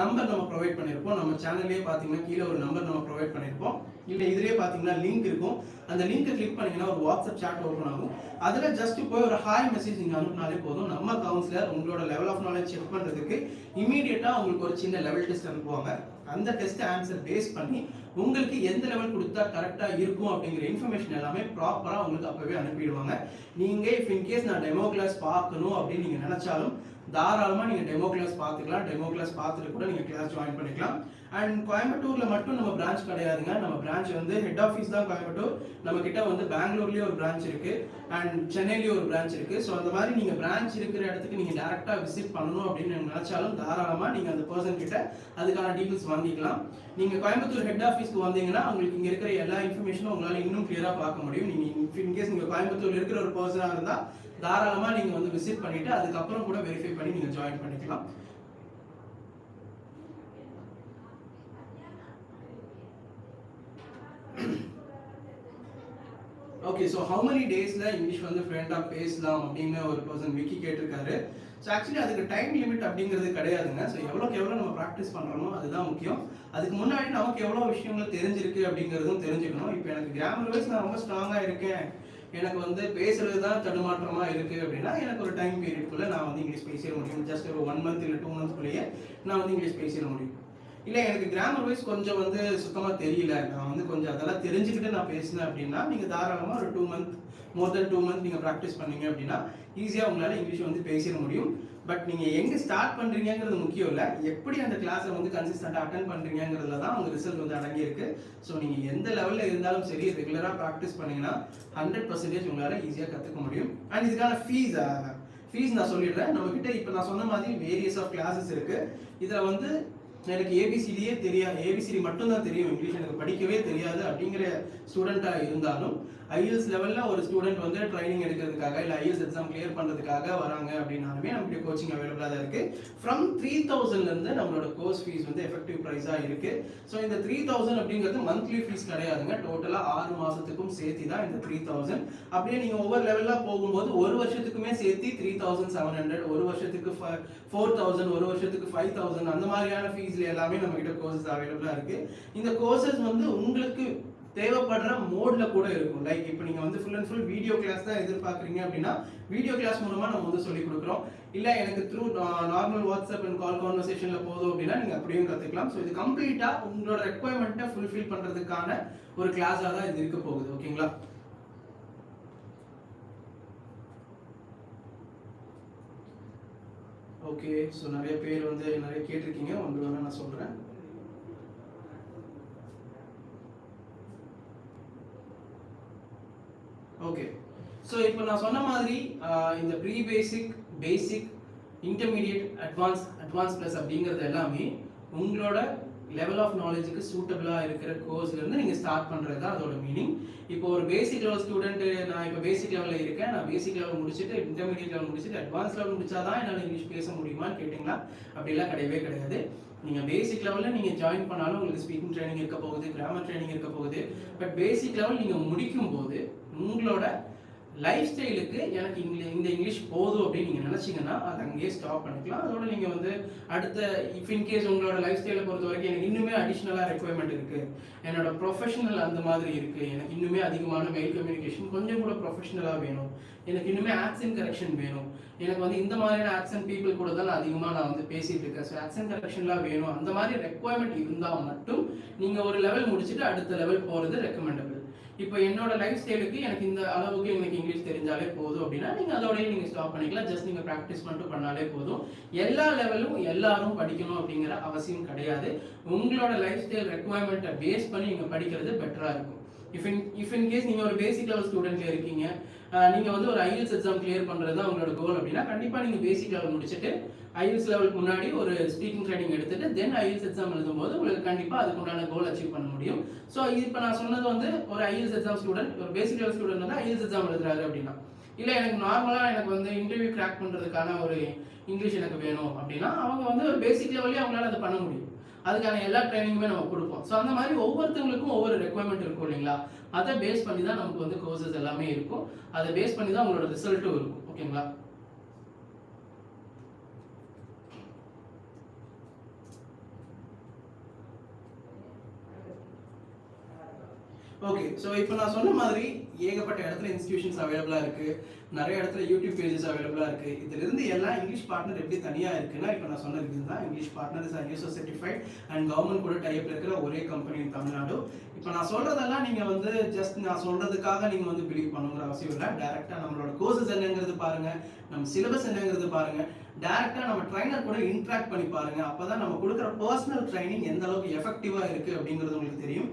நம்பர் நம்ம ப்ரொவைட் பண்ணியிருப்போம் நம்ம சேனல்லே பார்த்தீங்கன்னா கீழே ஒரு நம்பர் நம்ம ப்ரொவைட் பண்ணியிருப்போம் இல்லை இதுலேயே பார்த்தீங்கன்னா லிங்க் இருக்கும். அந்த லிங்கை கிளிக் பண்ணிங்கன்னா ஒரு வாட்ஸ்அப் சேட் ஓப்பன் ஆகும். அதில் ஜஸ்ட் போய் ஒரு ஹாய் மெசேஜ் நீங்கள் அனுப்புனாலே போதும். நம்ம கவுன்சிலர் உங்களோட லெவல் ஆஃப் நாலேஜ் செக் பண்ணுறதுக்கு இமீடியட்டாக உங்களுக்கு ஒரு சின்ன லெவல் டெஸ்ட் அனுப்புவாங்க. அந்த டெஸ்ட் ஆன்சர் பேஸ் பண்ணி உங்களுக்கு எந்த லெவல் கொடுத்தா கரெக்டாக இருக்கும் அப்படிங்கிற இன்ஃபர்மேஷன் எல்லாமே ப்ராப்பராக உங்களுக்கு அப்போவே அனுப்பிடுவாங்க. நீங்கள் இஃப் இன்கேஸ் நான் டெமோ கிளாஸ் பார்க்கணும் அப்படின்னு நீங்கள் நினச்சாலும் தாராளமாக நீங்கள் டெமோ கிளாஸ் பார்த்துக்கலாம். டெமோ கிளாஸ் பார்த்துட்டு கூட நீங்கள் கிளாஸ் ஜாயின் பண்ணிக்கலாம். அண்ட் கோயம்புத்தூரில் மட்டும் நம்ம பிரான்ச் கிடையாதுங்க. நம்ம பிரான்ச் வந்து ஹெட் ஆஃபீஸ் தான் கோயம்புத்தூர். நம்ம கிட்ட வந்து பெங்களூர்லேயும் ஒரு பிரான்ச் இருக்குது அண்ட் சென்னையிலேயும் ஒரு பிரான்ச் இருக்குது ஸோ அந்த மாதிரி நீங்கள் பிரான்ச் இருக்கிற இடத்துக்கு நீங்கள் டேரெக்டாக விசிட் பண்ணணும் அப்படின்னு நினச்சாலும் தாராளமாக நீங்கள் அந்த பர்சன் கிட்ட அதுக்கான டீட்டெயில்ஸ் வாங்கிக்கலாம். நீங்கள் கோயம்புத்தூர் ஹெட் ஆஃபீஸ்க்கு வந்தீங்கன்னா உங்களுக்கு இங்கே இருக்கிற எல்லா இன்ஃபர்மேஷனும் உங்களால் இன்னும் க்ளியராக பார்க்க முடியும். நீங்கள் இன்கேஸ் நீங்கள் கோயம்புத்தூர் இருக்கிற ஒரு பர்சனாக இருந்தால் தாராளமாக நீங்கள் வந்து விசிட் பண்ணிவிட்டு அதுக்கப்புறம் கூட வெரிஃபை பண்ணி நீங்கள் ஜாயின் பண்ணிக்கலாம். ஓகே ஸோ ஹவு மெனி டேஸில் இங்கிலீஷ் வந்து ஃப்ரெண்டாக பேசலாம் அப்படின்னு ஒரு பர்சன் விக்கி கேட்டிருக்காரு. ஸோ ஆக்சுவலி அதுக்கு டைம் லிமிட் அப்படிங்கிறது கிடையாதுங்க. ஸோ எவ்வளோக்கு எவ்வளோ நம்ம ப்ராக்டிஸ் பண்ணுறோமோ அதுதான் முக்கியம். அதுக்கு முன்னாடி நமக்கு எவ்வளோ விஷயங்கள் தெரிஞ்சிருக்கு அப்படிங்கிறதும் தெரிஞ்சுக்கணும். இப்போ எனக்கு கிராமர் வைஸ் நான் ரொம்ப ஸ்ட்ராங்காக இருக்கேன். எனக்கு வந்து பேசுறது தான் தடுமாற்றமா இருக்கு அப்படின்னா எனக்கு ஒரு டைம் பீரியட்குள்ளே நான் வந்து இங்கிலீஷ் பேசிட முடியும். ஜஸ்ட் ஒரு ஒன் மந்த் இல்லை டூ மந்த்ஸ்க்குள்ளேயே நான் வந்து இங்கிலீஷ் பேசிட முடியும். இல்லை எனக்கு கிராமர் வைஸ் கொஞ்சம் வந்து சுத்தமாக தெரியல. நான் வந்து கொஞ்சம் அதெல்லாம் தெரிஞ்சுக்கிட்டு நான் பேசினேன் அப்படின்னா நீங்கள் தாராளமாக ஒரு two month more than two month நீங்கள் ப்ராக்டிஸ் பண்ணீங்க அப்படின்னா ஈஸியாக உங்களால் இங்கிலீஷ் வந்து பேசிட முடியும். பட் நீங்கள் எங்கே ஸ்டார்ட் பண்ணுறீங்கிறது முக்கியம் இல்லை. எப்படி அந்த கிளாஸை வந்து கன்சிஸ்டண்ட்டாக அட்டன் பண்ணுறீங்கிறதுல தான் உங்கள் ரிசல்ட் வந்து அடங்கியிருக்கு. ஸோ நீங்கள் எந்த லெவலில் இருந்தாலும் சரி ரெகுலராக ப்ராக்டிஸ் பண்ணீங்கன்னா ஹண்ட்ரட் பர்சன்டேஜ் உங்களால் ஈஸியாக கற்றுக்க முடியும். அண்ட் இதுக்கான ஃபீஸ் ஃபீஸ் நான் சொல்லிடுறேன். நம்மக்கிட்ட இப்போ நான் சொன்ன மாதிரி வேரியஸ் ஆஃப் கிளாஸஸ் இருக்குது இதில் வந்து எனக்கு ஏபிசிடியே தெரியாது ஏபிசிடி மட்டும்தான் தெரியும். இங்கிலீஷ் எனக்கு படிக்கவே தெரியாது அப்படிங்கிற ஸ்டூடெண்ட்டாக இருந்தாலும் ஐஎல்ஸ் லெவலில் ஒரு ஸ்டூடெண்ட் வந்து ட்ரைனிங் எடுக்கிறதுக்காக இல்லை ஐஎல்ஸ் எக்ஸாம் கிளியர் பண்ணுறதுக்காக வராங்க அப்படின்னாலுமே நம்மளுடைய கோச்சிங் அவைலபிளாக தான் இருக்குது ஃப்ரம் த்ரீ தௌசண்ட்லேருந்து நம்மளோட கோர்ஸ் ஃபீஸ் வந்து எஃபெக்டிவ் ப்ரைஸாக இருக்குது ஸோ இந்த த்ரீ தௌசண்ட் அப்படிங்கிறது மந்த்லி ஃபீஸ் கிடையாதுங்க. டோட்டலாக ஆறு மாதத்துக்கும் சேர்த்து தான் இந்த த்ரீ தௌசண்ட் அப்படியே நீங்கள் ஒவ்வொரு லெவலில் போகும்போது ஒரு வருஷத்துக்குமே சேர்த்து த்ரீ தௌசண்ட் செவன் ஹண்ட்ரட் ஒரு வருஷத்துக்கு ஃபோர் தௌசண்ட் ஒரு வருஷத்துக்கு ஃபைவ் தௌசண்ட் அந்த மாதிரியான ஃபீஸ்ல எல்லாமே நம்மகிட்ட கோர்சஸ் அவைலபிளாக இருக்குது இந்த கோர்சஸ் வந்து உங்களுக்கு தேவைப்படுற மோட்ல கூட இருக்கும். லைக் இப்போ நீங்க வந்து full and full video class தான் எதிர்பார்க்குறீங்க அப்படின்னா வீடியோ கிளாஸ் மூலமா நம்ம வந்து சொல்லி கொடுக்குறோம். இல்லை எனக்கு through normal WhatsApp and call கான்வர்சேஷன்ல போதும் அப்படின்னா நீங்க அப்படியும் கத்துக்கலாம். ஸோ இது கம்ப்ளீட்டா உங்களோட ரெக்குவயர்மெண்ட்டை ஃபுல்ஃபில் பண்றதுக்கான ஒரு கிளாஸாக தான் இது இருக்க போகுது. ஓகேங்களா ஓகே ஸோ நிறைய பேர் வந்து நிறைய கேட்டிருக்கீங்க. உங்களுக்கு நான் சொல்கிறேன் ஓகே ஸோ இப்போ நான் சொன்ன மாதிரி இந்த pre basic basic intermediate advance advance plus அப்படிங்கிறது எல்லாமே உங்களோட லெவல் ஆஃப் நாலேஜுக்கு சூட்டபிளாக இருக்கிற கோர்ஸ்லேருந்து நீங்கள் ஸ்டார்ட் பண்ணுறது தான் அதோட மீனிங் இப்போ ஒரு பேசிக் லெவல் ஸ்டூடெண்ட்டு நான் இப்போ பேசிக் லெவலில் இருக்கேன். நான் பேசிக் லெவல் முடிச்சுட்டு இன்டர்மீடியட் லெவல் முடிச்சுட்டு அட்வான்ஸ் லெவல் முடிச்சாதான் என்னால் இங்கிலீஷ் பேச முடியுமான்னு கேட்டிங்களா? அப்படிலாம் கிடையவே கிடையாது. நீங்கள் பேசிக் லெவலில் நீங்கள் ஜாயின் பண்ணாலும் உங்களுக்கு ஸ்பீக்கிங் ட்ரைனிங் இருக்க போகுது கிராமர் ட்ரைனிங் இருக்க போகுது. பட் பேசிக் லெவல் நீங்கள் முடிக்கும் போது உங்களோட லைஃப் ஸ்டைலுக்கு எனக்கு இங்கிலீஷ் இந்த இங்கிலீஷ் போதும் அப்படின்னு நீங்கள் நினச்சிங்கன்னா அதை அங்கேயே ஸ்டாப் பண்ணிக்கலாம். அதோட நீங்கள் வந்து அடுத்த இஃப் இன்கேஸ் உங்களோட லைஃப் ஸ்டைலை பொறுத்த வரைக்கும் எனக்கு இன்னுமே அடிஷ்னலாக ரெக்குவயர்மெண்ட் இருக்குது என்னோட ப்ரொஃபஷனல் அந்த மாதிரி இருக்குது எனக்கு இன்னுமே அதிகமான மெயில் கம்யூனிகேஷன் கொஞ்சம் கூட ப்ரொஃபஷனலாக வேணும். எனக்கு இன்னுமே ஆக்சன் கரெக்ஷன் வேணும். எனக்கு வந்து இந்த மாதிரியான ஆக்சன் பீப்புள் கூட தான் அதிகமாக நான் வந்து பேசிகிட்டு இருக்கேன். ஸோ ஆக்சன் கரெக்ஷன்லாம் வேணும். அந்த மாதிரி ரெக்குவயர்மெண்ட் இருந்தால் மட்டும் நீங்கள் ஒரு லெவல் முடிச்சுட்டு அடுத்த லெவல் போகிறது ரெக்கமெண்டபிள் இப்போ என்னோட லைஃப் ஸ்டைலுக்கு எனக்கு இந்த அளவுக்கு எனக்கு இங்கிலீஷ் தெரிஞ்சாலே போதும் அப்படின்னா நீங்கள் அதோடய நீங்கள் ஸ்டாப் பண்ணிக்கலாம். ஜஸ்ட் நீங்கள் ப்ராக்டிஸ் மட்டும் பண்ணாலே போதும். எல்லா லெவலும் எல்லாரும் படிக்கணும் அப்படிங்கிற அவசியம் கிடையாது. உங்களோட லைஃப் ஸ்டைல் ரெக்குவயர்மெண்ட்டை பேஸ் பண்ணி நீங்கள் படிக்கிறது பெட்டராக இருக்கும். If in if in case நீங்கள் ஒரு பேசிக் லெவல் ஸ்டூடெண்ட்ல இருக்கீங்க நீங்கள் நீங்க வந்து ஒரு ஐஎல்ஸ் எக்ஸாம் கிளியர் பண்றது தான் உங்களோட கோல் அப்படின்னா கண்டிப்பா நீங்க பேசிக் லெவல் முடிச்சுட்டு ஐஎல்ஸ் லெவலுக்கு முன்னாடி ஒரு ஸ்பீக்கிங் ட்ரைனிங் எடுத்துட்டு தென் ஐஎல்ஸ் எக்ஸாம் எழுதும்போது உங்களுக்கு கண்டிப்பாக அதுக்கு உண்டான கோல் அச்சீவ் பண்ண முடியும். ஸோ இப்போ நான் சொன்னது வந்து ஒரு ஐஎல்ஸ் எக்ஸாம் ஸ்டூடெண்ட் ஒரு பேசிக் லெவல் ஸ்டூடெண்ட் வந்து ஐஎல்ஸ் எக்ஸாம் எழுதுறாரு அப்படின்னா. இல்லை எனக்கு நார்மலாக எனக்கு வந்து இன்டர்வியூ கிராக் பண்ணுறதுக்கான ஒரு இங்கிலீஷ் எனக்கு வேணும் அப்படின்னா அவங்க வந்து ஒரு பேசிக் லெவல்லே அவங்களால அதை பண்ண முடியும். அதுக்கான எல்லா ட்ரைனிங்குமே நம்ம கொடுப்போம். ஸோ அந்த மாதிரி ஒவ்வொருத்தவங்களுக்கும் ஒவ்வொரு ரெக்குவயர்மெண்ட் இருக்கும் இல்லைங்களா? அதை பேஸ் பண்ணி தான் நமக்கு வந்து கோர்சஸ் எல்லாமே இருக்கும். அதை பேஸ் பண்ணி தான் உங்களோட ரிசல்ட்டும் இருக்கும். ஓகேங்களா ஓகே ஸோ இப்போ நான் சொன்ன மாதிரி ஏகப்பட்ட இடத்துல இன்ஸ்டியூஷன்ஸ் அவைலபிளாக இருக்குது நிறைய இடத்துல யூடியூப் பேஜஸ் அவைலபிளாக இருக்குது இதுலேருந்து எல்லாம் இங்கிலீஷ் பார்ட்னர் எப்படி தனியாக இருக்குன்னா இப்போ நான் சொன்னது இதுதான். English Partner is ISO certified and government கூட டைப்பில் இருக்கிற ஒரே கம்பெனி தமிழ்நாடு இப்போ நான் சொல்கிறதெல்லாம் நீங்கள் வந்து ஜஸ்ட் நான் சொல்கிறதுக்காக நீங்கள் வந்து பிலீவ் பண்ணுங்கிற அவசியம் இல்லை. டேரெக்டாக நம்மளோட கோர்சஸ் என்னங்கிறது பாருங்கள் நம்ம சிலபஸ் என்னங்கிறது பாருங்கள் டேரெக்டாக நம்ம ட்ரைனர் கூட இன்ட்ராக்ட் பண்ணி பாருங்கள் அப்போ தான் நம்ம கொடுக்குற பர்சனல் ட்ரைனிங் எந்த அளவுக்கு எஃபெக்டிவாக இருக்குது அப்படிங்கிறது உங்களுக்கு தெரியும்.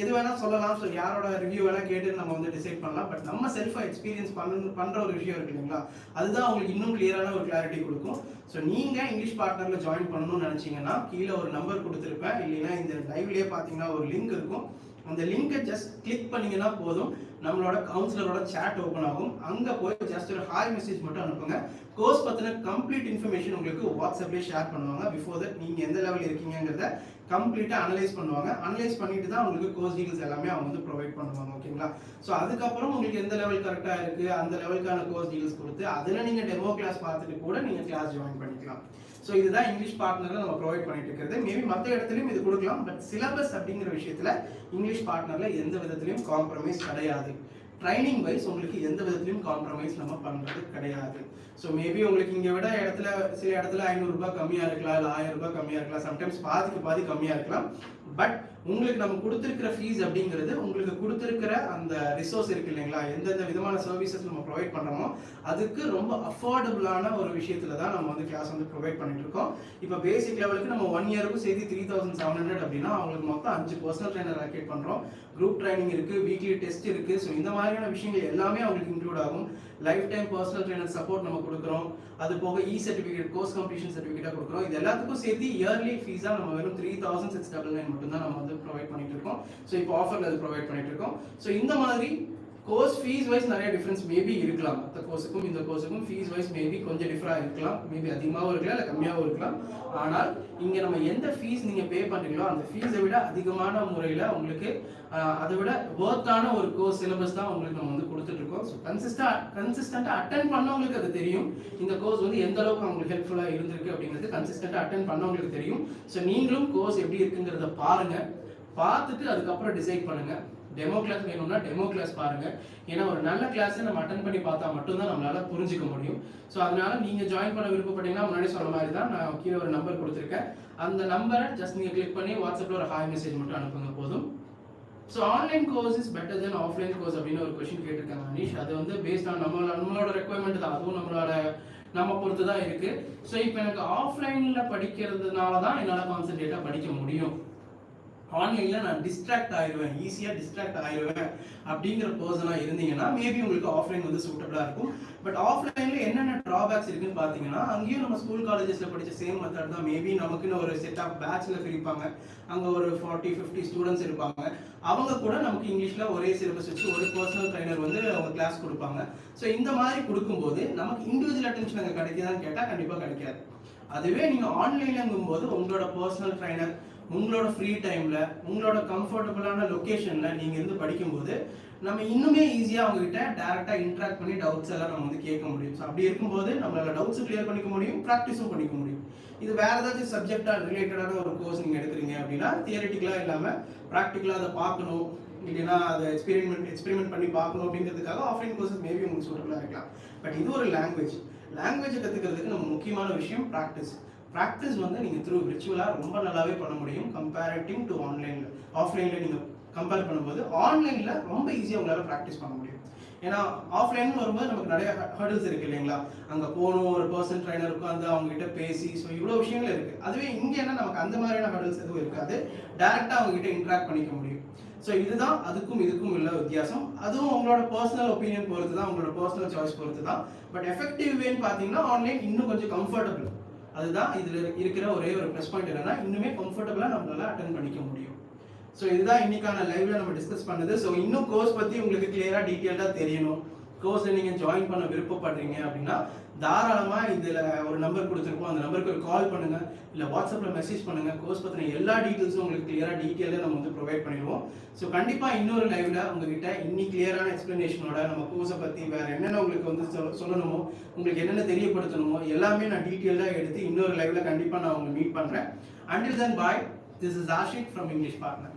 எது வேணா சொல்லலாம். ஸோ யாரோட ரிவ்யூ வேணா கேட்டு நம்ம வந்து டிசைட் பண்ணலாம். பட் நம்ம செல்ஃபாக எக்ஸ்பீரியன்ஸ் பண்ண பண்ணுற ஒரு விஷயம் இருக்கு இல்லைங்களா? அதுதான் உங்களுக்கு இன்னும் கிளியரான ஒரு கிளாரிட்டி கொடுக்கும். ஸோ நீங்கள் இங்கிலீஷ் பார்ட்னரில் ஜாயின் பண்ணணும்னு நினச்சிங்கன்னா கீழே ஒரு நம்பர் கொடுத்துருப்பேன். இல்லைன்னா இந்த லைவ்லேயே பார்த்தீங்கன்னா ஒரு லிங்க் இருக்கும். அந்த லிங்கை ஜஸ்ட் கிளிக் பண்ணீங்கன்னா போதும். நம்மளோட கவுன்சிலரோட சேட் ஓப்பன் ஆகும். அங்கே போய் ஜஸ்ட் ஒரு ஹாய் மெசேஜ் மட்டும் அனுப்புங்க. கோர்ஸ் பற்றின கம்ப்ளீட் இன்ஃபர்மேஷன் உங்களுக்கு வாட்ஸ்அப்லேயே ஷேர் பண்ணுவாங்க. பிஃபோர் தட் நீங்கள் எந்த லெவல் இருக்கீங்கங்கிறத கம்ப்ளீட்டாக அனலைஸ் பண்ணுவாங்க. அனலைஸ் பண்ணிட்டு தான் உங்களுக்கு கோர்ஸ் டீட்டெயில்ஸ் எல்லாமே அவங்க வந்து ப்ரொவைட் பண்ணுவாங்க. ஓகேங்களா ஸோ அதுக்கப்புறம் உங்களுக்கு எந்த லெவல் கரெக்டாக இருக்குது அந்த லெவலுக்கான கோர்ஸ் டீட்டெயில்ஸ் கொடுத்து அதில் நீங்கள் டெமோ கிளாஸ் பார்த்துட்டு கூட நீங்கள் கிளாஸ் ஜாயின் பண்ணிக்கலாம். ஸோ இதுதான் இங்கிலீஷ் பார்ட்னரில் நம்ம ப்ரொவைட் பண்ணிட்டு இருக்கிறது மேபி மற்ற இடத்துலையும் இது கொடுக்கலாம். பட் சிலபஸ் அப்படிங்கிற விஷயத்தில் இங்கிலீஷ் பார்ட்னரில் எந்த விதத்துலையும் காம்ப்ரமைஸ் கிடையாது. ட்ரைனிங் வைஸ் உங்களுக்கு எந்த விதத்துலையும் காம்ப்ரமைஸ் நம்ம பண்ணுறது கிடையாது. ஸோ மேபி உங்களுக்கு இங்கே விட இடத்துல சில இடத்துல ஐநூறுரூபா கம்மியாக இருக்கலாம் இல்லை ஆயிரம் ரூபாய் கம்மியாக இருக்கலாம். சம்டைம்ஸ் பாதிக்கு பாதி கம்மியாக இருக்கலாம். பட் உங்களுக்கு நம்ம கொடுத்துருக்கிற ஃபீஸ் அப்படிங்கிறது உங்களுக்கு கொடுத்துருக்கிற அந்த ரிசோர்ஸ் இருக்கு இல்லைங்களா? எந்தெந்த விதமான சர்வீசஸ் நம்ம ப்ரொவைட் பண்ணுறோமோ அதுக்கு ரொம்ப அஃபோர்டபுளான ஒரு விஷயத்துல தான் நம்ம வந்து கிளாஸ் வந்து ப்ரொவைட் பண்ணிட்டு இருக்கோம். இப்போ பேசிக் லெவலுக்கு நம்ம ஒன் இயருக்கும் சேர்த்து த்ரீ தௌசண்ட் செவன் ஹண்ட்ரட் அப்படின்னா அவங்களுக்கு மொத்தம் அஞ்சு பர்சனல் ட்ரைனர் அலோகேட் பண்ணுறோம் குரூப் ட்ரைனிங் இருக்கு வீக்லி டெஸ்ட் இருக்கு. ஸோ இந்த மாதிரியான விஷயங்கள் எல்லாமே அவங்களுக்கு இன்க்ளூட் ஆகும். Life time personal trainer support நம்ம கொடுக்குறோம். அது போக இ சர்டிஃபிகேட் கோர்ஸ் கம்ப்ளீஷன் சர்டிஃபிகேட்டாக கொடுக்குறோம். இது எல்லாத்துக்கும் சேர்த்து இயர்லி ஃபீஸாக நம்ம வெறும் three thousand six double nine மட்டும் தான் நம்ம வந்து ப்ரொவைட் பண்ணிட்டு இருக்கோம். ஸோ இப்போ ஆஃபரில் அது ப்ரொவைட் பண்ணிட்டு இருக்கோம். ஸோ இந்த மாதிரி கோர்ஸ் ஃபீஸ் வைஸ் நிறைய டிஃப்ரென்ஸ் மேபி இருக்கலாம். மற்ற கோர்ஸுக்கும் இந்த கோர்ஸுக்கும் ஃபீஸ் வைஸ் மேபி கொஞ்சம் டிஃபராக இருக்கலாம். மேபி அதிகமாகவும் இருக்கலாம் இல்லை கம்மியாகவும் இருக்கலாம். ஆனால் இங்கே நம்ம எந்த ஃபீஸ் நீங்கள் பே பண்ணுறீங்களோ அந்த ஃபீஸை விட அதிகமான முறையில் உங்களுக்கு அதை விட ஒர்த்தான ஒரு கோர்ஸ் சிலபஸ் தான் உங்களுக்கு நம்ம வந்து கொடுத்துட்ருக்கோம். ஸோ கன்சிஸ்டாக கன்சிஸ்டண்ட்டாக அட்டன் பண்ணவங்களுக்கு அது தெரியும். இந்த கோர்ஸ் வந்து எந்த அளவுக்கு அவங்களுக்கு ஹெல்ப்ஃபுல்லாக இருந்திருக்கு அப்படிங்கிறது கன்சிஸ்டண்ட்டாக அட்டன் பண்ணவங்களுக்கு தெரியும். ஸோ நீங்களும் கோர்ஸ் எப்படி இருக்குங்கிறத பாருங்கள் பார்த்துட்டு அதுக்கப்புறம் டிசைட் பண்ணுங்கள் டெமோ கிளாஸ் வேணும்னா டெமோ கிளாஸ் பாருங்க. ஏன்னா ஒரு நல்ல கிளாஸை நம்ம அட்டன் பண்ணி பார்த்தா மட்டும்தான் நம்மளால புரிஞ்சிக்க முடியும். ஸோ அதனால நீங்க ஜாயின் பண்ண விருப்பப்பட்டீங்கன்னா முன்னாடி சொன்ன மாதிரி தான் நான் கீழே ஒரு நம்பர் கொடுத்துருக்கேன். அந்த நம்பரை ஜஸ்ட் நீங்க கிளிக் பண்ணி வாட்ஸ்அப்ல ஒரு ஹாய் மெசேஜ் மட்டும் அனுப்புங்க போதும். So online course is better than offline course அப்படின்னு ஒரு கொஷின் கேட்டிருக்காங்க அனீஷ். அது வந்து பேஸ்ட் ஆன் நம்மளோட நம்மளோட ரெக்குவயர்மெண்ட் தான். அதுவும் நம்மளோட நம்ம பொறுத்து தான் இருக்கு. ஸோ இப்போ எனக்கு ஆஃப்லைனில் படிக்கிறதுனால தான் என்னால் கான்சன்ட்ரேட்டாக படிக்க முடியும். ஆன்லைனில் நான் டிஸ்ட்ராக்ட் ஆயிடுவேன் ஈஸியாக டிஸ்ட்ராக்ட் ஆயிடுவேன் அப்படிங்கிற பர்சனாக இருந்தீங்கன்னா மேபி உங்களுக்கு ஆஃப்லைன் வந்து சூட்டபிளாக இருக்கும். பட் ஆஃப்லைனில் என்னென்ன ட்ராபேக்ஸ் இருக்குன்னு பார்த்தீங்கன்னா அங்கேயும் நம்ம ஸ்கூல் காலேஜஸில் படித்த சேம் மெத்தட் தான். மேபி நமக்குன்னு ஒரு செட் ஆஃப் பேட்ச்சில் பிரிப்பாங்க. அங்கே ஒரு ஃபார்ட்டி ஃபிஃப்டி ஸ்டூடெண்ட்ஸ் இருப்பாங்க. அவங்க கூட நமக்கு இங்கிலீஷில் ஒரே சிலபஸ் வச்சு ஒரு பர்சனல் ட்ரைனர் வந்து அவங்க கிளாஸ் கொடுப்பாங்க. ஸோ இந்த மாதிரி கொடுக்கும்போது நமக்கு இண்டிவிஜுவல் அட்டென்ஷன் அங்கே கிடைக்குதான்னு கேட்டால் கண்டிப்பாக கிடைக்காது. அதுவே நீங்கள் ஆன்லைனுங்கும் போது உங்களோட பர்சனல் ட்ரைனர் உங்களோட ஃப்ரீ டைமில் உங்களோட கம்ஃபர்டபுளான லொக்கேஷனில் நீங்கள் இருந்து படிக்கும்போது நம்ம இன்னுமே ஈஸியாக அவங்ககிட்ட டேரெக்டாக இன்ட்ராக்ட் பண்ணி டவுட்ஸ் எல்லாம் நம்ம வந்து கேட்க முடியும். ஸோ அப்படி இருக்கும்போது நம்மளால டவுட்ஸ் கிளியர் பண்ணிக்க முடியும் ப்ராக்டிஸும் பண்ணிக்க முடியும். இது வேறு ஏதாச்சும் சப்ஜெக்டாக ரிலேட்டடான ஒரு கோர்ஸ் நீங்கள் எடுக்கிறீங்க அப்படின்னா தியரிட்டிக்கலா இல்லாமல் ப்ராக்டிக்கலாக அதை பார்க்கணும். இல்லைன்னா அதை எக்ஸ்பெரிமெண்ட் எக்ஸ்பெரிமெண்ட் பண்ணி பார்க்கணும் அப்படிங்கிறதுக்காக ஆஃப்லைன் கோர்சஸ் மேபி உங்களுக்கு சூட்டபுளாக இருக்கலாம். பட் இது ஒரு லாங்குவேஜ் லாங்குவேஜ் கற்றுக்கிறதுக்கு நம்ம முக்கியமான விஷயம் ப்ராக்டிஸ் ப்ராக்டிஸ் வந்து நீங்கள் த்ரூ விர்ச்சுவலாக ரொம்ப நல்லாவே பண்ண முடியும். கம்பேரட்டிங் டு ஆன்லைனில் ஆஃப்லைனில் நீங்கள் கம்பேர் பண்ணும்போது ஆன்லைனில் ரொம்ப ஈஸியாக உங்களால் ப்ராக்டிஸ் பண்ண முடியும். ஏன்னா ஆஃப்லைன் வரும்போது நமக்கு நிறைய ஹர்டில்ஸ் இருக்கு இல்லைங்களா? அங்கே போகணும் ஒரு பர்சன் ட்ரைனர் உட்காந்து அவங்க கிட்ட பேசி ஸோ இவ்வளோ விஷயங்கள் இருக்கு. அதுவே இங்கே என்ன நமக்கு அந்த மாதிரியான ஹர்டில்ஸ் எதுவும் இருக்காது. டேரெக்டாக அவங்க கிட்ட இன்ட்ராக்ட் பண்ணிக்க முடியும். ஸோ இதுதான் அதுக்கும் இதுக்கும் உள்ள வித்தியாசம். அதுவும் உங்களோட பர்சனல் ஒப்பீனியன் பொறுத்து தான் உங்களோட பர்சனல் சாய்ஸ் பொறுத்து தான் பட் எஃபெக்டிவ் வேன்னு பார்த்தீங்கன்னா ஆன்லைன் இன்னும் கொஞ்சம் கம்ஃபர்டபுள் அதுதான் இதில் இருக்கிற ஒரே ஒரு ப்ளஸ் பாயிண்ட் என்னன்னா இன்னுமே கம்ஃபர்டபுளாக நம்மளால அட்டன் பண்ணிக்க முடியும். ஸோ இதுதான் இன்னைக்கான லைவ்ல நம்ம டிஸ்கஸ் பண்ணது. ஸோ இன்னும் கோர்ஸ் பற்றி உங்களுக்கு கிளியராக டீட்டெயில்டாக தெரியணும். கோர்ஸில் நீங்கள் ஜாயின் பண்ண விருப்பப்படுறீங்க அப்படின்னா தாராளமாக இதில் ஒரு நம்பர் கொடுத்துருக்கோம் அந்த நம்பருக்கு ஒரு கால் பண்ணுங்கள் இல்லை வாட்ஸ்அப்பில் மெசேஜ் பண்ணுங்கள் கோர்ஸ் பற்றின எல்லா டீட்டெயில்ஸும் உங்களுக்கு கிளியராக டீட்டெயிலாக நம்ம வந்து ப்ரொவைட் பண்ணிடுவோம். ஸோ கண்டிப்பாக இன்னொரு லைவில் உங்ககிட்ட இன்னி கிளியரான எக்ஸ்ப்ளனேஷனோட நம்ம கோர்ஸை பற்றி வேறு என்னென்ன உங்களுக்கு வந்து சொல் சொல்லணுமோ உங்களுக்கு என்னென்ன தெரியப்படுத்தணுமோ எல்லாமே நான் டீட்டெயிலாக எடுத்து இன்னொரு லைவில் கண்டிப்பாக நான் உங்களை மீட் பண்ணுறேன் until then bye this is Ashiq from English Partner